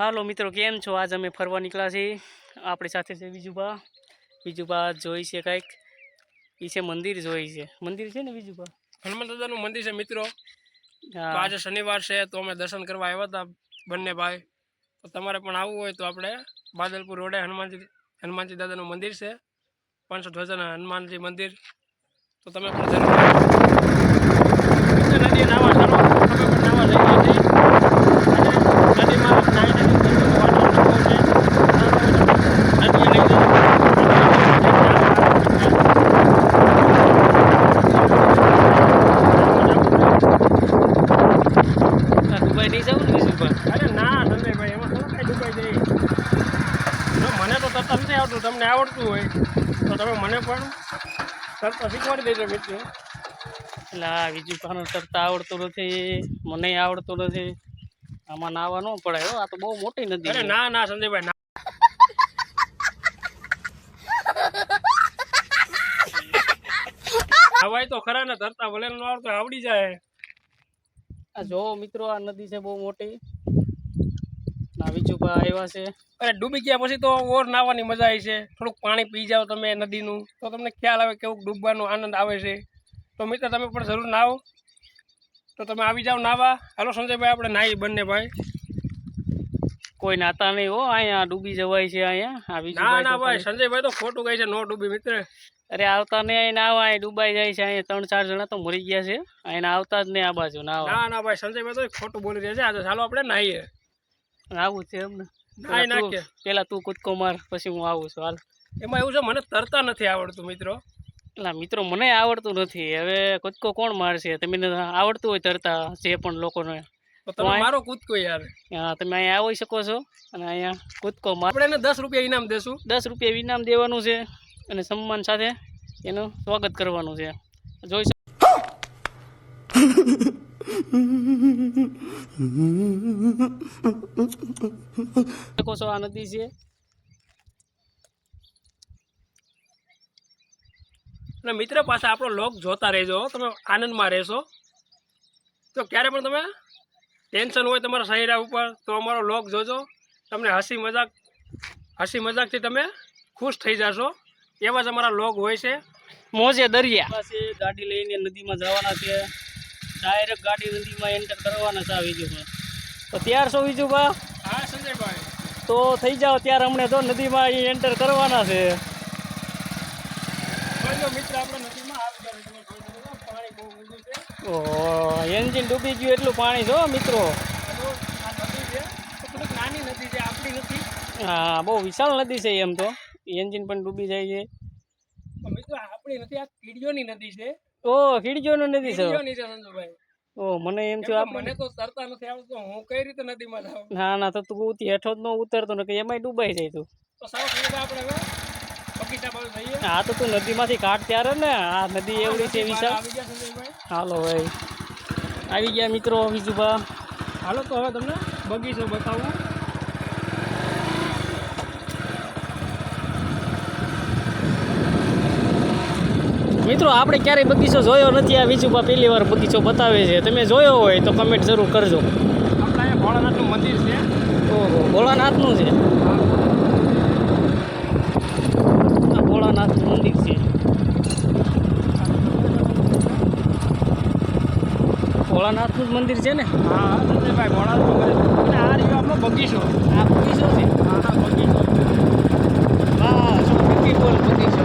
હાલો મિત્રો કેમ છો? આજ અમે ફરવા નીકળ્યા છીએ. આપણી સાથે છે બીજુબા બીજુબા જોઈ છે કંઈક. એ છે મંદિર જોઈ છે. મંદિર છે ને બીજુબા હનુમાન દાદાનું મંદિર છે મિત્રો. આજે શનિવાર છે તો અમે દર્શન કરવા આવ્યા હતા બંને ભાઈ. તો તમારે પણ આવવું હોય તો આપણે બાદલપુર રોડે હનુમાનજી હનુમાનજી દાદાનું મંદિર છે. પાંચસો ધ્વજાના હનુમાનજી મંદિર. તો તમે પણ જરૂર પણ નાહવા જઈ રહ્યા છીએ અને નદીમાં નાહી નાહી તમને વાતાવરણ બહુ છે નદીએ નહીં આ દુબઈ નહીં જવું ને બીજુબા અરે ના સંજયભાઈ એમાં શું કાંઈ ડૂબાઈ જાય મને તો તરત નથી આવડતું તમને આવડતું હોય તો તમે મને પણ તરત શીખવાડી દેજો મિત્રો. એટલે આ બીજુબાને તરતા આવડતું નથી મને આવડતું નથી. આમાં નાવા ન પડે હો આ તો બહુ મોટી નદી અરે ના ના સંજયભાઈ ના. હવાય તો ખરા ને તરતા ભલે ન આવડતું આવડી જાય. આ જો મિત્રો, આ નદી છે બહુ મોટી. બીજુબા આવ્યા છે. અરે, ડૂબી ગયા પછી તો ઓર નાહવાની મજા આવી છે. થોડુંક પાણી પી જાઓ તમે નદીનું. તો તમને ખ્યાલ આવે કેવું ડૂબવાનો આનંદ આવે છે. તો મિત્ર, તમે પણ જરૂર નાહો. તો તમે આવી જાઓ નાહવા. હાલો સંજયભાઈ, આપણે નાહી બંને ભાઈ. કોઈ નાતા નહીં હો અહીંયા ડૂબી જવાય છે અહીંયા. આવી ના ના ભાઈ સંજયભાઈ તો ખોટું કહે છે નો ડૂબી મિત્ર. અરે આવતા નહીં અહીં નાવા અહીં ડૂબાઈ જાય છે અહીંયા ત્રણ ચાર જણા તો મરી ગયા છે. અહીંયા આવતા જ નહીં આ બાજુ ના ના ના ભાઈ સંજયભાઈ તો ખોટું બોલી રહ્યા છે આજે ચાલો આપણે નાહીએ. આવું છે એમ ને પેલા તું- નાખીએ. પેલા તું કૂદકો માર પછી હું આવું છું હાલ. એમાં એવું છે મને તરતા નથી આવડતું મિત્રો. એટલે મિત્રો મને આવડતું નથી. હવે કૂદકો કોણ મારશે? તમને આવડતું હોય તરતા જે પણ લોકોને. તમે મારો કૂદકો યાર. હા, તમે અહીંયા આવી શકો છો અને અહીંયા કૂદકો માર આપણે એને દસ રૂપિયા ઇનામ દેશું. દસ રૂપિયા ઇનામ દેવાનું છે અને સન્માન સાથે એનું સ્વાગત કરવાનું છે. જોઈ શકો છો આ નદી છે. અને મિત્ર પાસે આપણો લોક જોતા રહેજો. તમે આનંદમાં રહેશો. તો ક્યારે પણ તમે ટેન્શન હોય તમારા શહેરા ઉપર તો અમારો લોક જોજો. તમને હસી મજાક હસી મજાકથી તમે ખુશ થઈ જશો. એવા જ અમારા લોગ હોય છે. મોજે દરિયા. પાસે ગાડી લઈને નદીમાં જવાના છે. ડાયરેક્ટ ગાડી નદીમાં એન્ટર કરવાના છે આ વિજુમાં તો ત્યાર છો વિજુબા હા સંજયભાઈ. તો થઈ જાઓ ત્યારે હમણાં તો નદીમાં એન્ટર કરવાના છે. મિત્ર આપણે નદીમાં આવી ગયા છે. તમે જોઈ શકો છો, પાણી બહુ ઊંડું છે ઓહો એન્જિન ડૂબી ગયું એટલું પાણી જો, મિત્રો. નથી હા, બહુ વિશાળ નદી છે એમ તો. એન્જિન પણ ડૂબી જાય છે. ના ના, તો તું હેઠો જ ન ઉતરતો ને એમાંય ડૂબાઈ જાય તું. આપણે હવે બગીચા બાજુ જઈએ હા તો તું નદીમાંથી કાઢ ત્યારે ને આ નદી એવડી છે વિશાળ. હાલો ભાઈ. આવી ગયા મિત્રો બીજુભા હાલો તો હવે તમને બગીચો બતાવું. મિત્રો આપણે ક્યારેય બગીચો જોયો નથી આ બીજુબા પહેલી વાર બગીચો બતાવે છે. તમે જોયો હોય તો કમેન્ટ જરૂર કરજો. ભોળાનાથનું મંદિર છે. ઓહો ભોળાનાથનું છે આ ભોળાનાથનું મંદિર છે ભોળાનાથનું જ મંદિર છે ને? હા ભાઈ ભોળાનાથનું મંદિર અને આ રહ્યો આપણો બગીચો. આ બગીચો છે? હા હા બગીચો. વાહ શું બ્યુટીફુલ બગીચો.